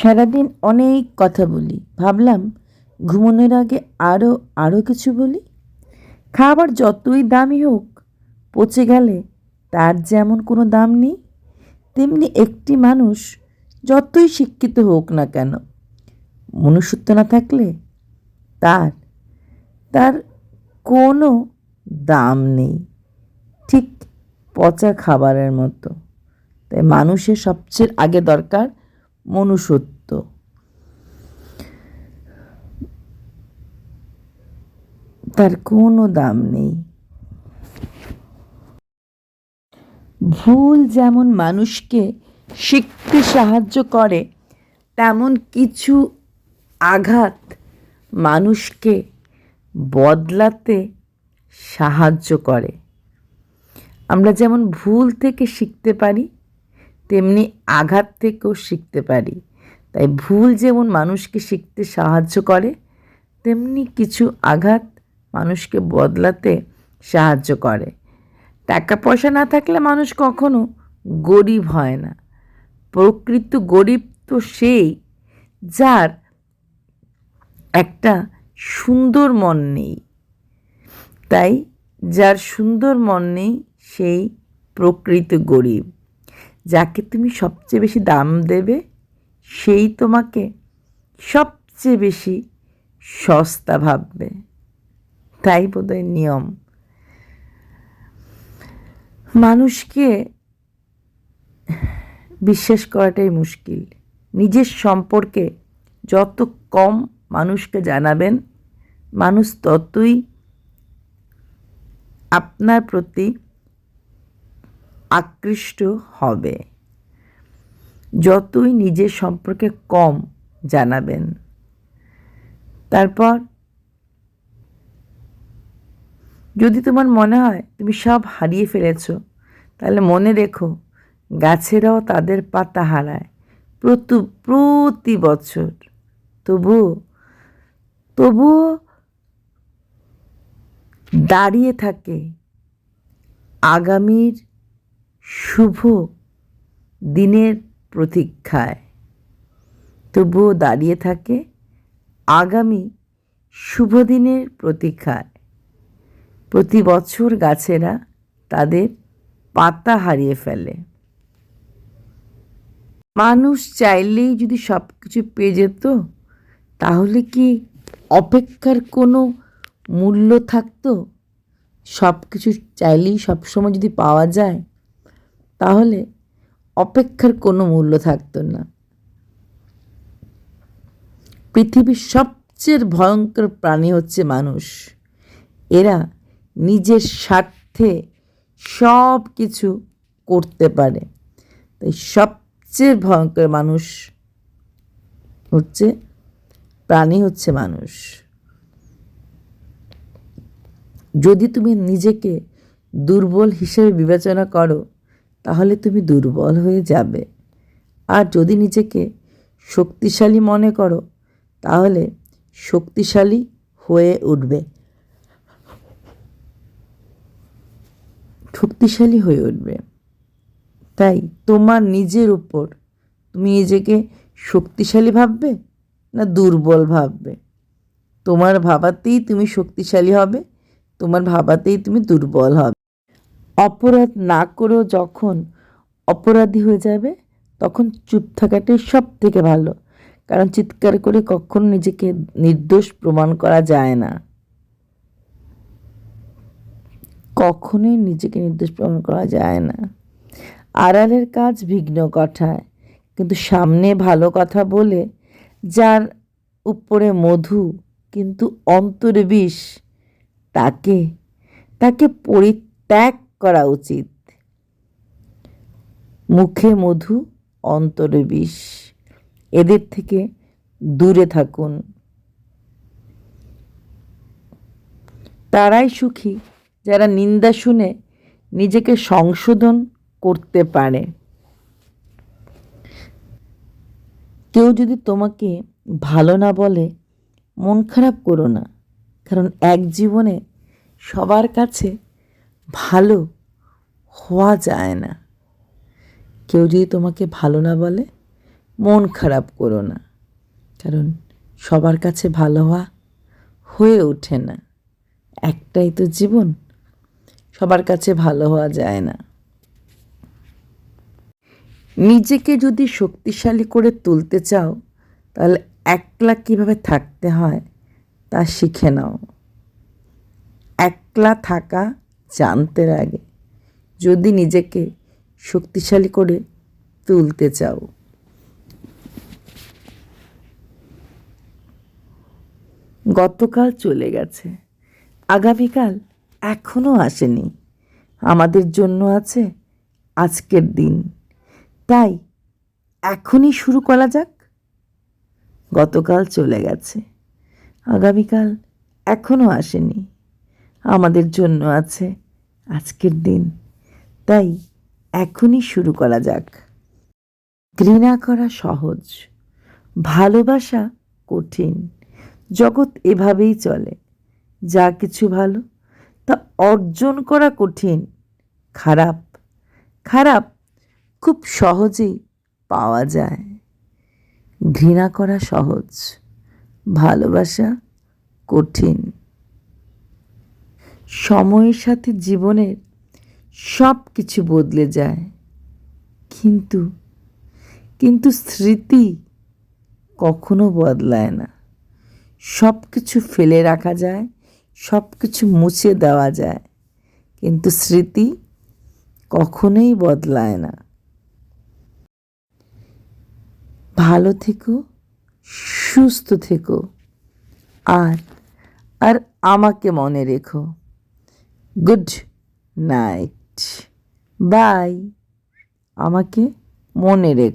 সারাদিন অনেক কথা বলি। ভাবলাম, ঘুমানোর আগে আরও আরও কিছু বলি? খাবার যতই দামি হোক, পচে গেলে তার যেমন কোনো দাম নেই, তেমনি একটি মানুষ যতই শিক্ষিত হোক না কেন, মনুষ্যত্ব না থাকলে তার তার কোনো দাম নেই। ঠিক পচা খাবারের মতো। তাই মানুষের সবচেয়ে আগে দরকার মনুষ্যত্ব। তার কোনো দাম নেই। ভুল যেমন মানুষকে শিখতে সাহায্য করে, তেমন কিছু আঘাত মানুষকে বদলাতে সাহায্য করে। আমরা যেমন ভুল থেকে শিখতে পারি তেমনি আঘাত থেকেও শিখতে পারি। তাই ভুল যেমন মানুষকে শিখতে সাহায্য করে, তেমনি কিছু আঘাত মানুষকে বদলাতে সাহায্য করে। টাকা পয়সা না থাকলে মানুষ কখনো গরিব হয় না। প্রকৃত গরিব তো সেই যার একটা সুন্দর মন নেই। তাই যার সুন্দর মন নেই, সেই প্রকৃত গরিব। যাকে তুমি সবচেয়ে বেশি দাম দেবে, সেই তোমাকে সবচেয়ে বেশি সস্তা ভাববে। তাই বোধহয় নিয়ম। মানুষকে বিশ্বাস করাটাই মুশকিল। নিজের সম্পর্কে যত কম মানুষকে জানাবেন, মানুষ ততই আপনার প্রতি আকৃষ্ট হবে। যতই নিজের সম্পর্কে কম জানাবেন। তারপর, যদি তোমার মনে হয় তুমি সব হারিয়ে ফেলেছ, তাহলে মনে রেখো, গাছেরাও তাদের পাতা হারায়। প্রতু, প্রতি বছর। তবুও তবুও দাঁড়িয়ে থাকে আগামীর শুভ দিনের প্রতীক্ষায়। তবুও দাঁড়িয়ে থাকে আগামী শুভ দিনের প্রতীক্ষায়। প্রতি বছর গাছেরা তাদের পাতা হারিয়ে ফেলে। মানুষ চাইলেই যদি সব কিছু পেয়ে যেত, তাহলে কি অপেক্ষার কোনো মূল্য থাকতো? সব কিছু চাইলেই সবসময় যদি পাওয়া যায় তাহলে অপেক্ষার কোনো মূল্য থাকতো না। পৃথিবীর সবচেয়ে ভয়ঙ্কর প্রাণী হচ্ছে মানুষ। এরা নিজের স্বার্থে সব কিছু করতে পারে। তাই সবচেয়ে ভয়ঙ্কর মানুষ হচ্ছে, প্রাণী হচ্ছে মানুষ। যদি তুমি নিজেকে দুর্বল হিসেবে বিবেচনা করো তাহলে তুমি দুর্বল হয়ে যাবে। আর যদি নিজেকে শক্তিশালী মনে করো, তাহলে শক্তিশালী হয়ে উঠবে। শক্তিশালী হয়ে উঠবে। তাই তোমার নিজের উপর তুমি নিজেকে শক্তিশালী ভাববে না দুর্বল ভাববে? তোমার ভাবাতেই তুমি শক্তিশালী হবে, তোমার ভাবাতেই তুমি দুর্বল হবে। অপরাধ না করেও যখন অপরাধী হয়ে যাবে, তখন চুপ থাকাটাই সব থেকে ভালো। কারণ চিৎকার করে কখনো নিজেকে নির্দোষ প্রমাণ করা যায় না। কখনোই নিজেকে নির্দোষ প্রমাণ করা যায় না। আড়ালের কাজ বিঘ্ন কথায় কিন্তু সামনে ভালো কথা বলে, যার উপরে মধু, কিন্তু অন্তরে বিষ তাকে তাকে পরিত্যাগ করা উচিত। মুখে মধু, অন্তরে বিষ। এদের থেকে দূরে থাকুন। তারাই সুখী যারা নিন্দা শুনে নিজেকে সংশোধন করতে পারে। কেউ যদি তোমাকে ভালো না বলে, মন খারাপ করো না। কারণ এক জীবনে সবার কাছে ভালো হওয়া যায় না। কেউ যদি তোমাকে ভালো না বলে, মন খারাপ করো না। কারণ সবার কাছে ভালো হওয়া হয়ে ওঠে না। একটাই তো জীবন, সবার কাছে ভালো হওয়া যায় না। নিজেকে যদি শক্তিশালী করে তুলতে চাও, তাহলে একলা কীভাবে থাকতে হয় তা শিখে নাও। একলা থাকা জানতে লাগে। যদি নিজেকে শক্তিশালী করে তুলতে চাও। গতকাল চলে গেছে। আগামীকাল এখনও আসেনি। আমাদের জন্য আছে আজকের দিন। তাই এখনই শুরু করা যাক। গতকাল চলে গেছে। আগামীকাল এখনও আসেনি। আমাদের জন্য আছে আজকের দিন। তাই এখনই শুরু করা যাক। ঘৃণা করা সহজ, ভালোবাসা কঠিন, জগৎ এভাবেই চলে। যা কিছু ভালো, তা অর্জন করা কঠিন, খারাপ খারাপ খুব সহজেই পাওয়া যায়। ঘৃণা করা সহজ, ভালোবাসা কঠিন। সময়ের সাথে জীবনের সব কিছু বদলে যায়। কিন্তু কিন্তু স্মৃতি কখনো বদলায় না। সব কিছু ফেলে রাখা যায়, সব কিছু মুছে দেওয়া যায়, কিন্তু স্মৃতি কখনোই বদলায় না। ভালো থেকো, সুস্থ থেকো, আর আর আমাকে মনে রেখো। গুড নাইট বাই আমাকে মনে রেখো।